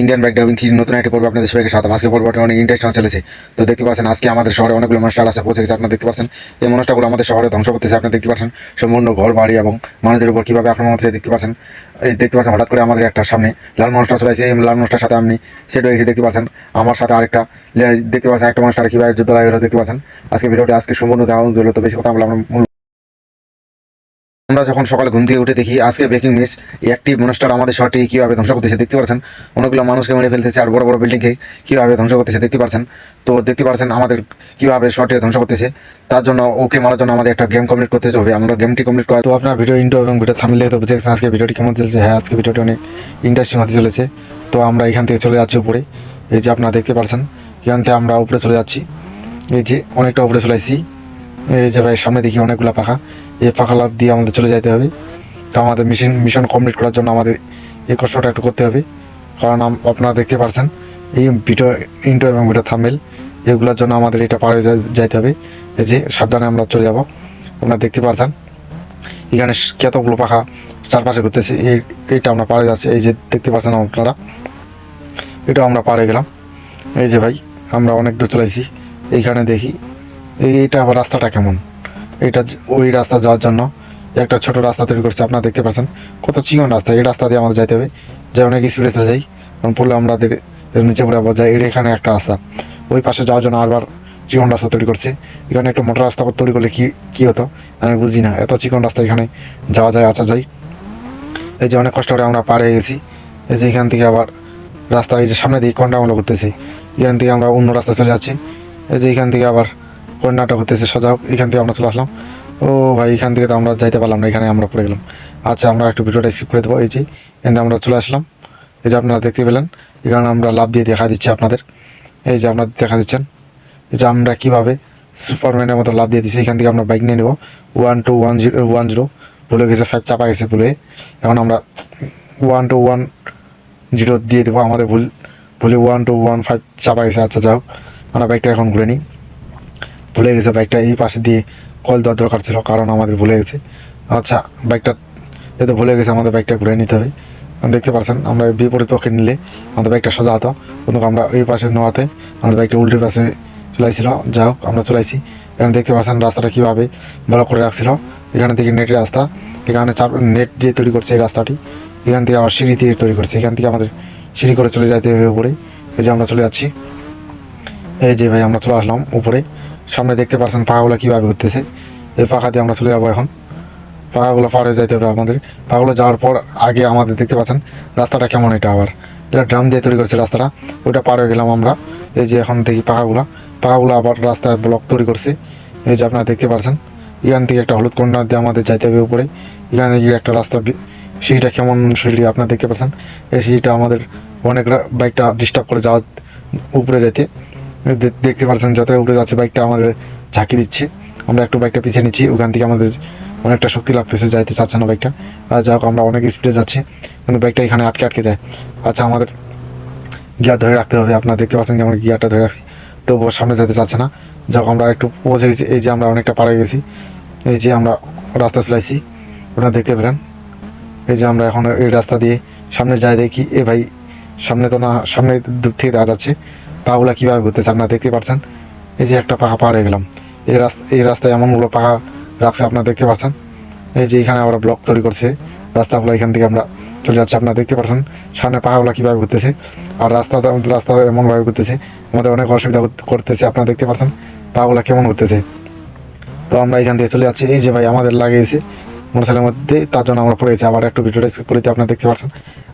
Indian bike driving three নতুন একটি পর্ব আপনাদের সবাইকে সাথে আজকে পর্বটা অনেক ইন্টারেস্টিং চলেছে। তো দেখতে পাচ্ছেন, আজকে আমাদের শহরে অনেকগুলো মানুষ আছে পৌঁছে গেছে। আপনারা দেখতে পাচ্ছেন, এই মানুষটাগুলো আমাদের শহরে ধ্বংস করতেছে। আপনারা দেখতে পাচ্ছেন, সম্পূর্ণ ঘর বাড়ি এবং মানুষের উপর কীভাবে আক্রমণ হচ্ছে দেখতে পাচ্ছেন। এই দেখতে পাচ্ছেন, হঠাৎ করে আমাদের একটা সামনে লাল মানুষটা চলে আসে। এই লাল মানুষটার সাথে আপনি সেটা গেছে দেখতে পাচ্ছেন, আমার সাথে আরেকটা দেখতে পাচ্ছেন একটা মানুষ তারা কীভাবে যুদ্ধ লাগে দেখতে পাচ্ছেন। আজকে ভিডিওটা আজকে সম্পূর্ণ দেওয়া হলো তো বেশি কথা আমরা আমরা যখন সকালে ঘুম থেকে উঠে দেখি আজকে ব্রেকিং নিউজ একটি মনস্টার আমাদের শহরটি কীভাবে ধ্বংস করতেছে দেখতে পাচ্ছেন অনেকগুলো মানুষকে মেরে ফেলতেছে আর বড় বড় বিল্ডিংকে কীভাবে ধ্বংস করতেছে দেখতে পাচ্ছেন তো দেখতে পাচ্ছেন আমাদের কীভাবে শহরটি ধ্বংস করতেছে। তার জন্য ওকে মারার জন্য আমাদের একটা গেম কমপ্লিট করতে হবে। আমরা গেমটি কমপ্লিট করা তো আপনার ভিডিও ইন্টো এবং ভিডিও থামলে তো বুঝে আজকে ভিডিওটি কেমন চলছে? হ্যাঁ আজকে ভিডিওটি অনেক ইন্টারেস্টিং হতে চলেছে। তো আমরা এখান থেকে চলে যাচ্ছি উপরে। এই যে আপনারা দেখতে পাচ্ছেন এখান থেকে আমরা উপরে চলে যাচ্ছি। এই যে অনেকটা উপরে চলে আসছি। এই যে ভাই, সামনে দেখি অনেকগুলো পাখা। এই লাভ দিয়ে আমাদের চলে যেতে হবে। তো আমাদের মিশন মিশন কমপ্লিট করার জন্য আমাদের এই কষ্টটা একটু করতে হবে। কারণ আপনারা দেখতে পারছেন, এই ভিডিও ইন্টো এবং ভিডিও থামেল এগুলোর জন্য আমাদের এটা পাড়ে যাইতে হবে। এই যে সাবধানে আমরা চলে যাব। আপনারা দেখতে পারছেন, এখানে কতগুলো পাখা চারপাশে ঘুরতেছে। এই, এইটা আমরা পাড়ে যাচ্ছে। এই যে দেখতে পাচ্ছেন আপনারা, এটা আমরা পাড়ে গেলাম। এই যে ভাই, আমরা অনেক দূর চলেছি এইখানে দেখি, এই- এইটা আবার রাস্তাটা কেমন? এটা ওই রাস্তা যাওয়ার জন্য একটা ছোট রাস্তা তৈরি করছে, আপনারা দেখতে পাচ্ছেন। কত চিকন রাস্তা, এই রাস্তা দিয়ে আমাদের যাইতে হবে। যে অনেক স্পিডে চলে যাই। কারণ পড়লে আমরা নিচে পড়ে আবার যাই, এর এখানে একটা রাস্তা। ওই পাশে যাওয়ার জন্য আবার চিকন রাস্তা তৈরি করছে। এখানে একটা মোটর রাস্তা তৈরি করলে কী কী হতো? আমি বুঝি না। এত চিকন রাস্তা এখানে যাওয়া যায়, আসা যায়। এই যে অনেক কষ্ট করে আমরা হয়ে গেছি। এই যে এখান থেকে আবার রাস্তা এই যে সামনে দিকে কোনটা আমরা করতেছি। এখান থেকে আমরা অন্য রাস্তা চলে যাচ্ছি। এই যে এখান থেকে আবার কন্যাটা হতেছে সোজা এখান থেকে আমরা চলে আসলাম। ও ভাই, এখান থেকে তো আমরা যাইতে পারলাম না, এখানে আমরা পড়ে গেলাম। আচ্ছা আমরা একটু ভিডিওটা স্কিপ করে দেবো, এই যে এখানে আমরা চলে আসলাম। এই যে আপনারা দেখতে পেলেন এখানে আমরা লাভ দিয়ে দেখা দিচ্ছি আপনাদের। এই যে আপনারা দেখা দিচ্ছেন, এই যে আমরা কীভাবে সুপারম্যানের মতো লাভ দিয়ে দিচ্ছি, এখান থেকে আমরা বাইক নিয়ে নেব। One two one zero one zero ভুলে গেছে ফাইভ চাপা গেছে ভুলে। এখন আমরা ওয়ান টু ওয়ান জিরো দিয়ে দেবো আমাদের ভুল, ভুলে ওয়ান টু ওয়ান ফাইভ চাপা গেছে। আচ্ছা যাও আমরা বাইকটা এখন ঘুরে নিই। ভুলে গেছে বাইকটা এই পাশে দিয়ে কল দেওয়ার দরকার ছিল, কারণ আমাদের ভুলে গেছে। আচ্ছা বাইকটা যেহেতু ভুলে গেছে, আমাদের বাইকটা ঘুরে নিতে হবে। দেখতে পাচ্ছেন, আমরা বিপরীত পক্ষে নিলে আমাদের বাইকটা সোজা হতো। কিন্তু আমরা এই পাশে নেওয়াতে আমাদের বাইকটা উল্টো পাশে চলাইছিল। যা হোক, আমরা চলাইছি। এখানে দেখতে পাচ্ছেন, রাস্তাটা কীভাবে ভালো করে রাখছিল। এখানে থেকে নেটের রাস্তা, এখানে চার নেট দিয়ে তৈরি করছে এই রাস্তাটি। এখান থেকে আবার সিঁড়ি দিয়ে তৈরি করছে। এখান থেকে আমাদের সিঁড়ি করে চলে যাইতে হবে উপরে। এই যে আমরা চলে যাচ্ছি। এই যে ভাই, আমরা চলে আসলাম উপরে। সামনে দেখতে পাচ্ছেন পাখাগুলো কীভাবে ঘুরতেছে এই পাখা দিয়ে আমরা চলে যাব এখন। পাখাগুলো পাড়ে যাইতে হবে আমাদের পাখাগুলো যাওয়ার পর আগে আমাদের দেখতে পাচ্ছেন রাস্তাটা কেমন এটা আবার। এটা ড্রাম দিয়ে তৈরি করছে রাস্তাটা। ওইটা পার হয়ে গেলাম আমরা। এই যে এখন দেখি পাখাগুলো। পাখাগুলো আবার রাস্তায় ব্লক তৈরি করছে। এই যে আপনারা দেখতে পাচ্ছেন এখান থেকে একটা হলুদ কন্যা দিয়ে আমাদের যাইতে হবে উপরে। এখানে গিয়ে একটা রাস্তা সিঁড়িটা কেমন সিঁড়ি আপনারা দেখতে পাচ্ছেন। এই সিঁড়িটা আমাদের অনেকরা বাইকটা ডিস্টার্ব করে যাওয়া উপরে যেতে দেখতে পাচ্ছেন যত উঠে যাচ্ছে বাইকটা আমাদের ঝাঁকি দিচ্ছে। আমরা একটু বাইকটা পিছিয়ে নিচ্ছি, ওখান থেকে আমাদের অনেকটা শক্তি লাগতেছে, যাইতে চাচ্ছে না বাইকটা আর যাই আমরা অনেক স্পিডে যাচ্ছি, কিন্তু বাইকটা এখানে আটকে আটকে যায়। আচ্ছা আমাদের গিয়ার ধরে রাখতে হবে, আপনারা দেখতে পাচ্ছেন যে আমরা গিয়ারটা ধরে রাখছি। তবুও সামনে যেতে চাচ্ছে না। যখন আমরা একটু পৌঁছে গেছি, এই যে আমরা অনেকটা পাড়ে গেছি, এই যে আমরা রাস্তা চলাইছি আপনারা দেখতে পেলেন। এই যে আমরা এখন এই রাস্তা দিয়ে সামনে যাই দেখি, এ ভাই, সামনে তো না, সামনে দূর থেকে দেখা যাচ্ছে। পাগুলা কীভাবে ঘুরতেছে আপনারা দেখতে পাচ্ছেন? এই যে একটা পাহা পাড়ে গেলাম। এই রাস্তা এই রাস্তায় এমনগুলো পাখা রাখছে আপনারা দেখতে পাচ্ছেন? এই যে এখানে আমরা ব্লক তৈরি করছে। রাস্তাগুলো এখান থেকে আমরা চলে যাচ্ছি। আপনারা দেখতে পাচ্ছেন, সামনে পাখাগুলো কীভাবে ঘুরতেছে। আর রাস্তাটা রাস্তা এমনভাবে ঘুরতেছে, আমাদের অনেক অসুবিধা করতেছে। আপনারা দেখতে পাচ্ছেন পাগুলা কেমন ঘুরতেছে। তো আমরা এখান থেকে চলে যাচ্ছি। এই যে ভাই আমাদের লাগিয়েছে মোটরসাইকেলের মধ্যে, তার জন্য আমরা পড়ে গেছি আবার একটু ভিডিওটা স্কিপ করে দিয়ে আপনারা দেখতে পাচ্ছেন,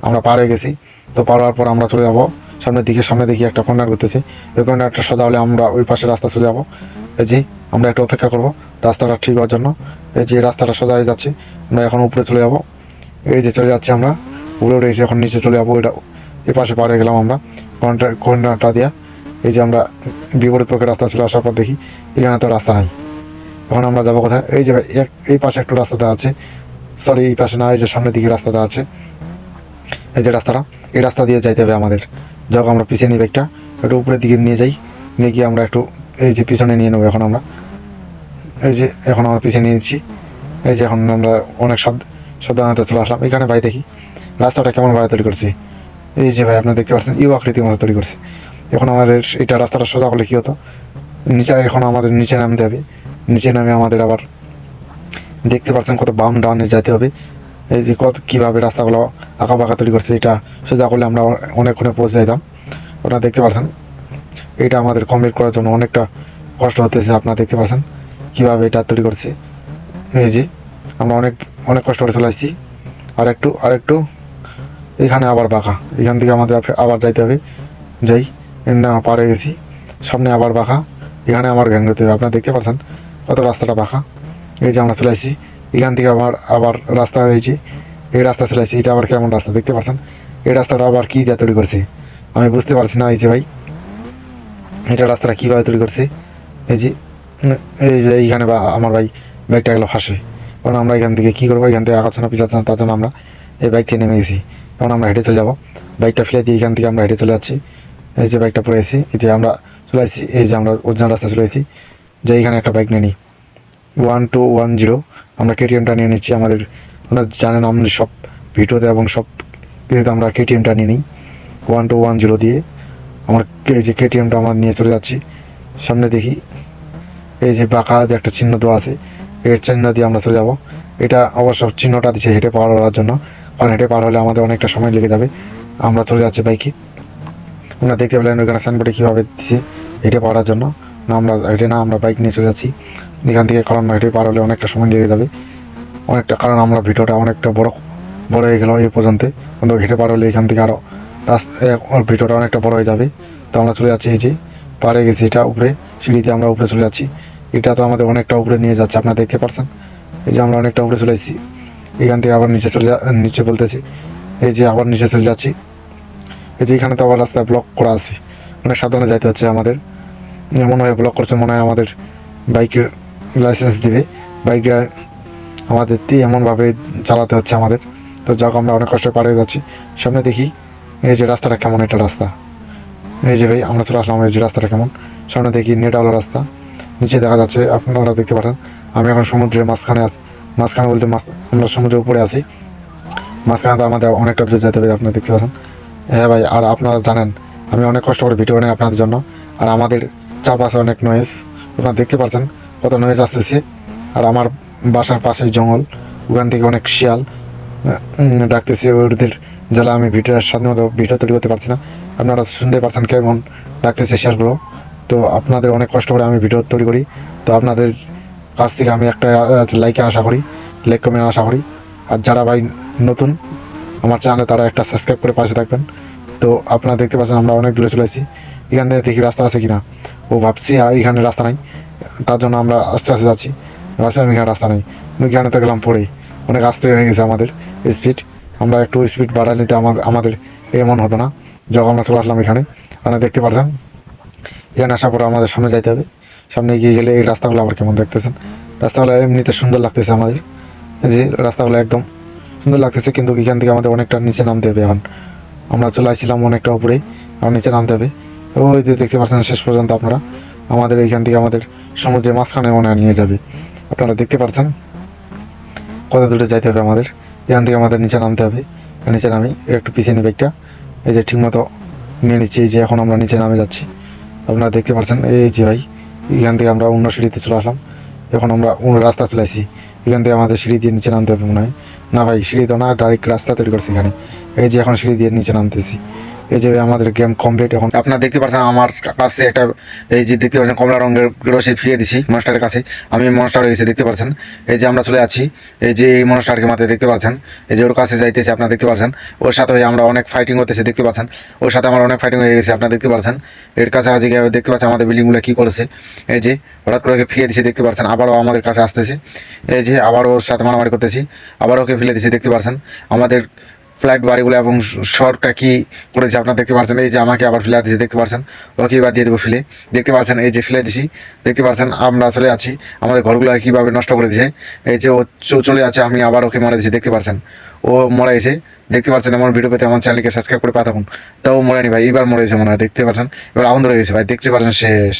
আমরা পার হয়ে গেছি। তো পার হওয়ার পর আমরা চলে যাব সামনের দিকে, সামনে দেখি একটা কর্নার করতেছে ওই কর্নারটা সোজা হলে আমরা ওই পাশে রাস্তা চলে যাব। এই যে, আমরা একটু অপেক্ষা করব। রাস্তাটা ঠিক হওয়ার জন্য। এই যে, রাস্তাটা সোজা হয়ে যাচ্ছে। আমরা এখন উপরে চলে যাব। এই যে, চলে যাচ্ছি আমরা। উপরে উঠে এখন নিচে চলে যাব। ওইটা এই পাশে হয়ে গেলাম আমরা। কর্নার কর্নারটা দিয়া। এই যে, আমরা বিপরীত পক্ষে রাস্তা চলে আসার পর দেখি, এখানে তো রাস্তা নাই। এখন আমরা যাব কোথায়? এই যে এক, এই পাশে একটু রাস্তাটা আছে। সরি এই পাশে না, এই যে সামনের দিকে রাস্তাটা আছে। এই যে রাস্তাটা, এই রাস্তা দিয়ে যাইতে হবে আমাদের। যখন আমরা পিছিয়ে নিই বাইকটা একটু উপরের দিকে নিয়ে যাই। নিয়ে গিয়ে আমরা একটু এই যে পিছনে নিয়ে নেব এখন আমরা। এই যে এখন আমরা পিছিয়ে নিয়ে নিচ্ছি। এই যে এখন আমরা অনেক সাব, সাবধানতা চলে আসলাম। এখানে ভাই দেখি, রাস্তাটা কেমন ভাবে তৈরি করছি? এই যে ভাই আপনারা দেখতে পাচ্ছেন, ইউ আকৃতির মতো তৈরি করছে। এখন আমাদের এটা রাস্তাটা সোজা করলে কী হতো? নিচে, এখন আমাদের নিচে নামতে হবে। নিচে নামে আমাদের আবার দেখতে পাচ্ছেন কত বাম ডাউনে যেতে হবে। এই যে কত কীভাবে রাস্তাগুলো আঁকা বাঁকা তৈরি করছে এটা, সোজা করলে আমরা অনেকক্ষণে পৌঁছে যেতাম আপনারা দেখতে পাচ্ছেন এটা আমাদের কমপ্লিট করার জন্য অনেকটা কষ্ট হতেছে, আপনারা দেখতে পাচ্ছেন কীভাবে এটা তৈরি করছে। এই যে আমরা অনেক অনেক কষ্ট করে চলে আসছি। আর একটু আর একটু এখানে আবার বাঁকা, এখান থেকে আমাদের আবার যাইতে হবে। যাই না পার গেছি, সামনে আবার বাঁকা, এখানে আমার গ্যাং হতে হবে। আপনারা দেখতে পাচ্ছেন কত রাস্তাটা বাঁকা। এই যে আমরা চলে আসছি এখান থেকে আবার আবার রাস্তা হয়েছে এই রাস্তা চলে এটা আবার কেমন রাস্তা দেখতে পাচ্ছেন? এই রাস্তাটা আবার কী দিয়ে তৈরি করছে? আমি বুঝতে পারছি না, এই যে ভাই। এটা রাস্তাটা কীভাবে তৈরি করছে? এই যে এই যে এইখানে বা আমার ভাই বাইকটা গেলো ফাঁসে। কারণ আমরা এখান থেকে কী করব? এখান থেকে আগাচ্ছে না তার জন্য আমরা এই বাইক থেকে নেমে গেছি। এখন আমরা হেঁটে চলে যাব। বাইকটা ফেলে দিয়ে এখান থেকে আমরা হেঁটে চলে যাচ্ছি। এই যে বাইকটা পড়ে এসেছি এই যে আমরা চলে আসছি, এই যে আমরা অরিজিনাল রাস্তা চলে এসেছি। যে এইখানে একটা বাইক নিয়ে নিই। ওয়ান টু ওয়ান জিরো আমরা কেটিএমটা নিয়ে নিচ্ছি, আমাদের আপনারা জানেন আমাদের সব ভিডিওতে এবং সব কিছুতে আমরা কেটিএমটা নিয়ে নিই। ওয়ান টু ওয়ান জিরো দিয়ে আমরা এই যে কেটিএমটা আমরা নিয়ে চলে যাচ্ছি। সামনে দেখি, এই যে বাঁকা একটা চিহ্ন দেওয়া আছে, এর চিহ্ন দিয়ে আমরা চলে যাব। এটা অবশ্য চিহ্নটা দিচ্ছে হেঁটে পার হওয়ার জন্য, কারণ হেঁটে পার হলে আমাদের অনেকটা সময় লেগে যাবে। আমরা চলে যাচ্ছি বাইকে আমরা দেখতে পেলেন ওইখানে সাইনবোর্ডে কীভাবে দিচ্ছে হেঁটে পাওয়ার জন্য। আমরা হেঁটে না আমরা বাইক নিয়ে চলে যাচ্ছি। এখান থেকে কারণ হেঁটে পার হলে অনেকটা সময় লেগে যাবে। অনেকটা, কারণ আমরা ভিডিওটা অনেকটা বড় বড় হয়ে গেল এই পর্যন্ত। কিন্তু হেঁটে পার হলে এখান থেকে আরও রাস্তা ভিডিওটা অনেকটা বড় হয়ে যাবে। তো আমরা চলে যাচ্ছি এই যে, পারে গেছি এটা উপরে, সিঁড়িতে আমরা উপরে চলে যাচ্ছি। এটা তো আমাদের অনেকটা উপরে নিয়ে যাচ্ছে, আপনারা দেখতে পারছেন? এই যে আমরা অনেকটা উপরে চলে এসেছি। এখান থেকে আবার নিচে চলে যা, নিচে বলতেছি, এই যে আবার নিচে চলে যাচ্ছি। এই যে এখানে তো আবার রাস্তায় ব্লক করা আছে। অনেক সাবধানে যাইতে হচ্ছে আমাদের। মনে হয় ব্লক করছে, মনে হয় আমাদের বাইকের লাইসেন্স দিবে। বাইকটা আমাদের দিয়ে এমনভাবে চালাতে হচ্ছে আমাদের। তো যাক, আমরা অনেক কষ্ট পাড়ে যাচ্ছি। সামনে দেখি, এই যে রাস্তাটা কেমন, এটা রাস্তা। এই যে ভাই, আমরা চলে আসলাম, এই যে রাস্তাটা কেমন। সামনে দেখি নেটাওয়ালা রাস্তা। নিচে দেখা যাচ্ছে, আপনারা দেখতে পারেন। আমি এখন সমুদ্রের মাঝখানে আছি। মাঝখানে বলতে মাছ আমরা সমুদ্রের উপরে আছি। মাঝখানে তো আমাদের অনেকটা দূরে যেতে হবে, আপনারা দেখতে পারেন। হ্যাঁ ভাই, আর আপনারা জানেন, আমি অনেক কষ্ট করে ভিডিও বানাই আপনাদের জন্য। আর আমাদের চারপাশে অনেক নয়েজ আপনারা দেখতে পাচ্ছেন কত নয়েজ আসতেছে। আর আমার বাসার পাশে জঙ্গল, ওখান থেকে অনেক শিয়াল ডাকতেছে ওদের জ্বালা। আমি ভিডিও সাথে মতো ভিডিও তৈরি করতে পারছি না। আপনারা শুনতে পারছেন কেমন ডাকতেছে শিয়ালগুলো। তো আপনাদের অনেক কষ্ট করে আমি ভিডিও তৈরি করি। তো আপনাদের কাছ থেকে আমি একটা লাইকে আশা করি লাইক কমেন্ট আশা করি। আর যারা ভাই নতুন, আমার চ্যানেলে তারা একটা সাবস্ক্রাইব করে পাশে থাকবেন। তো আপনারা দেখতে পাচ্ছেন, আমরা অনেক দূরে চলে আসি এখান থেকে দেখি রাস্তা আছে কিনা। ও ভাবছি, আর এখানে রাস্তা নাই। তার জন্য আমরা আস্তে আস্তে যাচ্ছি। ভাবছিলাম এখানে রাস্তা নেই। এখানে তো গেলাম পড়ে। অনেক আস্তে হয়ে গেছে আমাদের স্পিড আমরা একটু স্পিড বাড়ায় নিতে আমার আমাদের এমন হতো না। যখন আমরা চলে আসলাম এখানে, আপনারা দেখতে পাচ্ছেন এখানে আসার পরে আমাদের সামনে যাইতে হবে। সামনে এগিয়ে গেলে এই রাস্তাগুলো আবার কেমন দেখতেছেন? রাস্তাগুলো এমনিতে সুন্দর লাগতেছে আমাদের। যে রাস্তাগুলো একদম সুন্দর লাগতেছে, কিন্তু এখান থেকে আমাদের অনেকটা নিচে নামতে হবে এখন। আমরা চলে আসছিলাম অনেকটা উপরেই আর নিচে নামতে হবে। ওই যে দেখতে পাচ্ছেন, শেষ পর্যন্ত আপনারা আমাদের এইখান থেকে আমাদের সমুদ্রের মাঝখানে মনে নিয়ে যাবে। আপনারা দেখতে পাচ্ছেন কত দূরে যাইতে হবে আমাদের। এখান থেকে আমাদের নিচে নামতে হবে। নিচে নামি, একটু পিছিয়ে নিই বাইকটা এই যে ঠিকমতো নিয়ে নিচ্ছি, এই যে এখন আমরা নিচে নামে যাচ্ছি। আপনারা দেখতে পাচ্ছেন, এই যে ভাই, এখান থেকে আমরা অন্য সিঁড়িতে চলে আসলাম। এখন আমরা অন্য রাস্তা চলে আসি এখান থেকে আমাদের সিঁড়ি দিয়ে নিচে নামতে হবে মনে হয়। না ভাই, সিঁড়ি তো না ডাইরেক্ট রাস্তা তৈরি করছে এখানে। এই যে এখন সিঁড়ি দিয়ে নিচে নামতেছি। এই যে আমাদের গেম কমপ্লিট এখন। আপনারা দেখতে পাচ্ছেন আমার কাছে একটা, এই যে দেখতে পাচ্ছেন কমলা রঙের রসিদ ফিরিয়ে দিছি মনস্টারের কাছে। আমি মনস্টার হয়েছে দেখতে পাচ্ছেন। এই যে আমরা চলে আছি এই যে এই মনস্টারকে মাথায় দেখতে পাচ্ছেন। এই যে ওর কাছে যাইতেছে, আপনারা দেখতে পাচ্ছেন। ওর সাথে আমরা অনেক ফাইটিং হতেছে দেখতে পাচ্ছেন। ওর সাথে আমার অনেক ফাইটিং হয়ে গেছে, আপনারা দেখতে পাচ্ছেন। এর কাছে আজকে দেখতে পাচ্ছেন আমাদের বিল্ডিংগুলো কী করেছে। এই যে হঠাৎ করে ওকে ফিরিয়ে দিছে, দেখতে পাচ্ছেন। আবারও আমাদের কাছে আসতেছে। এই যে আবার ওর সাথে মারামারি করতেছি। আবার ওকে ফেলে দিছে, দেখতে পাচ্ছেন। আমাদের ফ্লাইট বাড়িগুলো এবং শর্টটা কী করেছে আপনারা দেখতে পাচ্ছেন এই যে আমাকে আবার ফেলে দিয়েছে, দেখতে পাচ্ছেন ওকে এবার দিয়ে দেবো ফেলে। দেখতে পাচ্ছেন এই যে ফেলে দিছি। দেখতে পাচ্ছেন আমরা চলে আছি। আমাদের ঘরগুলো কীভাবে নষ্ট করে দিয়েছে। এই যে ও চলে আছে আমি আবার ওকে মারা দিয়েছি, দেখতে পাচ্ছেন ও মরা গেছে। দেখতে পাচ্ছেন এমন ভিডিও পেতে আমার চ্যানেলকে সাবস্ক্রাইব করে পা থাকুন তাও মরেনি ভাই এবার মরে গেছে মনে হয়, দেখতে পাচ্ছেন এবার আনন্দ ধরে গেছে ভাই, দেখতে পাচ্ছেন শেষ।